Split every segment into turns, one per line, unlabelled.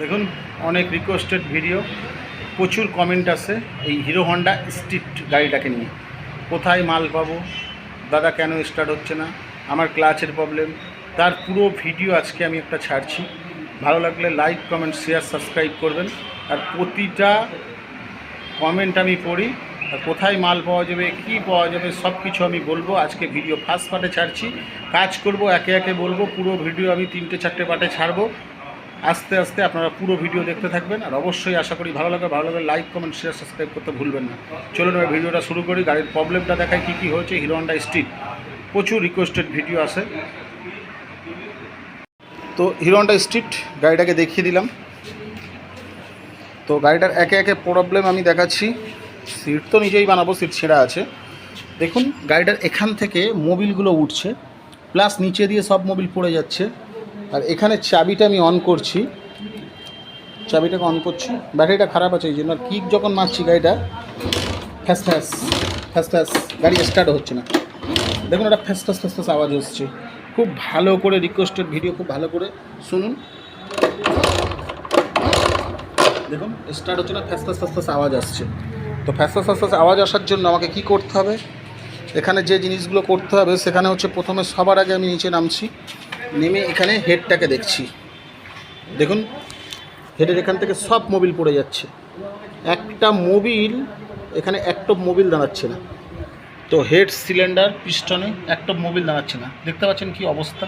দেখুন, অনেক requested video প্রচুর কমেন্ট আসে এই হিরো হন্ডা স্ট্রিট গাড়িটাকে নিয়ে। কোথায় মাল পাবো? দাদা, কেন স্টার্ট হচ্ছে না? আমার ক্লাচের প্রবলেম তার পুরো ভিডিও আজকে আমি একটা ছাড়ছি। ভালো লাগলে লাইক কমেন্ট শেয়ার সাবস্ক্রাইব করবেন। আর প্রতিটা কমেন্ট আমি পড়ি, আর কোথায় মাল পাওয়া যাবে, কি পাওয়া যাবে সব কিছু আমি বলব। আজকে ভিডিও ফার্স্ট পার্টে ছাড়ছি। কাজ করব, একে একে বলব। পুরো ভিডিও আমি তিনটে, চারটে পার্টে ছাড়বো। আস্তে আস্তে আপনারা পুরো ভিডিও দেখতে থাকবেন, আর অবশ্যই আশা করি ভালো লাগে ভালো লাগে লাইক কমেন্ট শেয়ার সাবস্ক্রাইব করতে ভুলবেন না। চলুন এবার ভিডিওটা শুরু করি। গাড়ির প্রবলেমটা দেখায় কী কী হয়েছে হিরো হন্ডা স্ট্রিট। প্রচুর রিকোয়েস্টেড ভিডিও আসে তো হিরো হন্ডা স্ট্রিট, গাড়িটাকে দেখিয়ে দিলাম। তো গাড়িটার একে একে প্রবলেম আমি দেখাচ্ছি। সিট তো নিজেই বানাবো, সিট ছেঁড়া আছে। দেখুন, গাড়িটার এখান থেকে মোবিলগুলো উঠছে প্লাস নিচে দিয়ে সব মোবিল পড়ে যাচ্ছে। আর এখানে চাবিটা আমি অন করছি। চাবিটাকে অন করছি। ব্যাটারিটা খারাপ আছে এই জন্য আর কিক যখন মারছি গাড়িটা, ফ্যাস ফ্যাস ফ্যাস ফ্যাস, গাড়ি স্টার্ট হচ্ছে না। দেখুন একটা ফ্যাস ফ্যাস ফ্যাস ফ্যাস আওয়াজ হচ্ছে খুব ভালো করে রিকোয়েস্টেড ভিডিও খুব ভালো করে শুনুন। দেখুন স্টার্ট হচ্ছে না, ফ্যাস ফ্যাস ফ্যাস ফ্যাস আওয়াজ আসছে। তো ফ্যাস ফ্যাস ফ্যাস ফ্যাস আওয়াজ আসার জন্য আমাকে কি করতে হবে? এখানে যে জিনিসগুলো করতে হবে, সেখানে হচ্ছে প্রথমে সবার আগে আমি নিচে নামছি। নেমে এখানে হেডটাকে দেখছি। দেখুন হেডের এখান থেকে সব মোবিল পড়ে যাচ্ছে। একটা মোবিল এখানে একটা মোবিল দাঁড়াচ্ছে না। তো হেড সিলিন্ডার পিস্টনে একটা মোবিল দাঁড়াচ্ছে না। দেখতে পাচ্ছেন কি অবস্থা?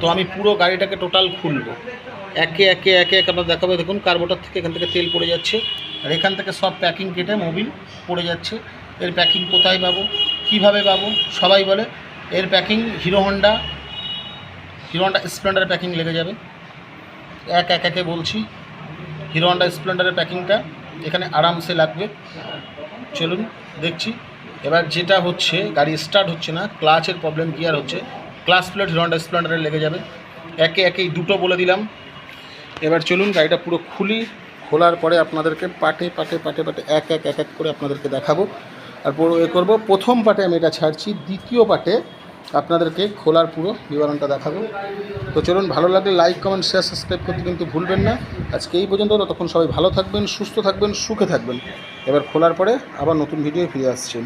তো আমি পুরো গাড়িটাকে টোটাল খুলবো। একে একে একে একে আপনার দেখাবে। দেখুন কার্বোটার থেকে এখান থেকে তেল পড়ে যাচ্ছে। আর এখান থেকে সব প্যাকিং কেটে মোবিল পড়ে যাচ্ছে। এর প্যাকিং কোথায় পাবো? কীভাবে পাবো? সবাই বলে এর packing Hero Honda. Hero Honda স্প্লেন্ডারের packing লেগে যাবে। এক এক একে বলছি, হিরো হন্ডা স্প্লেন্ডারের প্যাকিংটা এখানে আরামসে লাগবে। চলুন দেখছি। এবার যেটা হচ্ছে, গাড়ি স্টার্ট হচ্ছে না ক্লাচের প্রবলেম গিয়ার হচ্ছে? ক্লাস প্লেট হিরো হন্ডা স্প্লেন্ডারে লেগে যাবে। একে একেই দুটো বলে দিলাম। এবার চলুন গাড়িটা পুরো খুলি। খোলার পরে আপনাদেরকে পাটে পাটে পাটে পাটে এক এক এক এক করে আপনাদেরকে দেখাবো। আর পুরো এ করব। প্রথম পাটে আমি এটা ছাড়ছি। দ্বিতীয় পাটে আপনাদেরকে খোলার পুরো বিবরণটা দেখাবো। তো চলুন, ভালো লাগলে লাইক কমেন্ট শেয়ার সাবস্ক্রাইব করতে কিন্তু ভুলবেন না। আজকে এই পর্যন্ত তখন সবাই ভালো থাকবেন, সুস্থ থাকবেন, সুখে থাকবেন। এবার খোলার পরে আবার নতুন ভিডিও ফিরে আসছেন